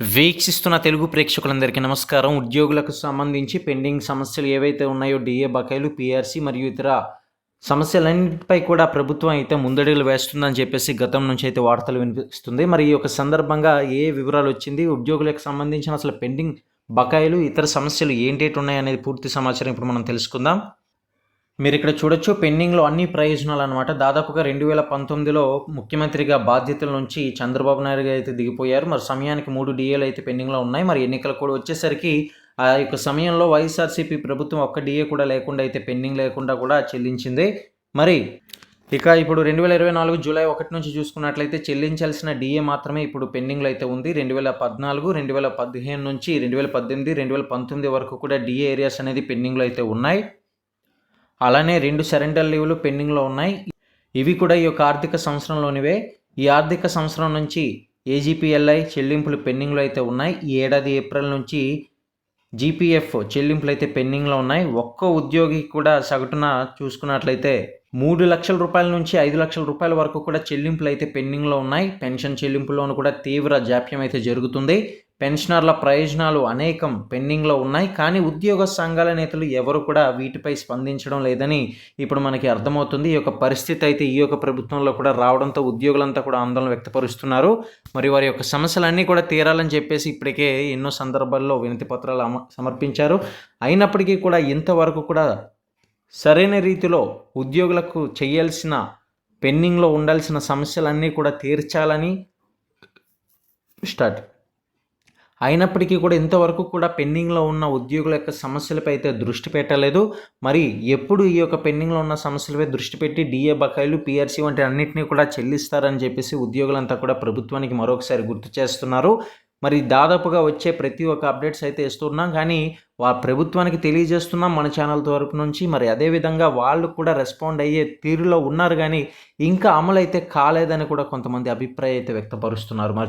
వీక్షిస్తున్న తెలుగు ప్రేక్షకులందరికీ నమస్కారం. ఉద్యోగులకు సంబంధించి పెండింగ్ సమస్యలు ఏవైతే ఉన్నాయో డిఏ బకాయిలు పిఆర్సీ మరియు ఇతర సమస్యలన్నింటిపై కూడా ప్రభుత్వం అయితే ముందడుగులు వేస్తుందని చెప్పేసి గతం నుంచి అయితే వార్తలు వినిపిస్తుంది. మరి ఈ యొక్క సందర్భంగా ఏ వివరాలు వచ్చింది? ఉద్యోగులకు సంబంధించిన అసలు పెండింగ్ బకాయిలు ఇతర సమస్యలు ఏంటేటి ఉన్నాయనేది పూర్తి సమాచారం ఇప్పుడు మనం తెలుసుకుందాం. మీరు ఇక్కడ చూడొచ్చు పెండింగ్లో అన్ని ప్రయోజనాలు అనమాట దాదాపుగా రెండు వేల పంతొమ్మిదిలో ముఖ్యమంత్రిగా బాధ్యతల నుంచి చంద్రబాబు నాయుడు గారు అయితే దిగిపోయారు. మరి సమయానికి మూడు డిఏలు అయితే పెండింగ్లో ఉన్నాయి. మరి ఎన్నికలు కూడా వచ్చేసరికి ఆ యొక్క సమయంలో వైఎస్ఆర్సీపీ ప్రభుత్వం ఒక్క డిఏ కూడా లేకుండా అయితే పెండింగ్ లేకుండా కూడా చెల్లించింది. మరి ఇక ఇప్పుడు రెండు వేల ఇరవై నాలుగు జూలై ఒకటి నుంచి చూసుకున్నట్లయితే చెల్లించాల్సిన డిఏ మాత్రమే ఇప్పుడు పెండింగ్లో అయితే ఉంది. రెండు వేల పద్నాలుగు రెండు వేల పదిహేను నుంచి రెండు వేల పద్దెనిమిది రెండు వేల పంతొమ్మిది వరకు కూడా డిఏ ఏరియాస్ అనేది పెండింగ్లో అయితే ఉన్నాయి. అలానే రెండు సరెండర్ లీవ్లు పెండింగ్లో ఉన్నాయి. ఇవి కూడా ఈ యొక్క ఆర్థిక సంవత్సరంలోనివే. ఈ ఆర్థిక సంవత్సరం నుంచి ఏజీపీఎల్ఐ చెల్లింపులు పెండింగ్లో అయితే ఉన్నాయి. ఈ ఏడాది ఏప్రిల్ నుంచి జీపీఎఫ్ చెల్లింపులు అయితే పెండింగ్లో ఉన్నాయి. ఒక్క ఉద్యోగి కూడా సగటున చూసుకున్నట్లయితే మూడు లక్షల రూపాయల నుంచి ఐదు లక్షల రూపాయల వరకు కూడా చెల్లింపులు అయితే పెండింగ్లో ఉన్నాయి. పెన్షన్ చెల్లింపుల్లోనూ కూడా తీవ్ర జాప్యం అయితే జరుగుతుంది. పెన్షనర్ల ప్రయోజనాలు అనేకం పెండింగ్లో ఉన్నాయి. కానీ ఉద్యోగ సంఘాల నేతలు ఎవరు కూడా వీటిపై స్పందించడం లేదని ఇప్పుడు మనకి అర్థమవుతుంది. ఈ యొక్క పరిస్థితి అయితే ఈ యొక్క ప్రభుత్వంలో కూడా రావడంతో ఉద్యోగులంతా కూడా ఆందోళన వ్యక్తపరుస్తున్నారు. మరి వారి యొక్క సమస్యలన్నీ కూడా తీరాలని చెప్పేసి ఇప్పటికే ఎన్నో సందర్భాల్లో వినతి పత్రాలు సమర్పించారు. అయినప్పటికీ కూడా ఇంతవరకు కూడా సరైన రీతిలో ఉద్యోగులకు చేయాల్సిన పెండింగ్లో ఉండాల్సిన సమస్యలన్నీ కూడా తీర్చాలని స్టార్ట్. అయినప్పటికీ కూడా ఇంతవరకు కూడా పెండింగ్లో ఉన్న ఉద్యోగుల యొక్క సమస్యలపై అయితే దృష్టి పెట్టలేదు. మరి ఎప్పుడు ఈ యొక్క పెండింగ్లో ఉన్న సమస్యలపై దృష్టి పెట్టి డిఏ బకాయిలు పిఆర్సీ వంటి అన్నింటినీ కూడా చెల్లిస్తారని చెప్పేసి ఉద్యోగులంతా కూడా ప్రభుత్వానికి మరొకసారి గుర్తు చేస్తున్నారు. మరి దాదాపుగా వచ్చే ప్రతి ఒక్క అప్డేట్స్ అయితే ఇస్తున్నాం కానీ వా ప్రభుత్వానికి తెలియజేస్తున్నాం మన ఛానల్ తరపు నుంచి. మరి అదేవిధంగా వాళ్ళు కూడా రెస్పాండ్ అయ్యే తీరులో ఉన్నారు. కానీ ఇంకా అమలు అయితే కాలేదని కూడా కొంతమంది అభిప్రాయం అయితే వ్యక్తపరుస్తున్నారు. మరి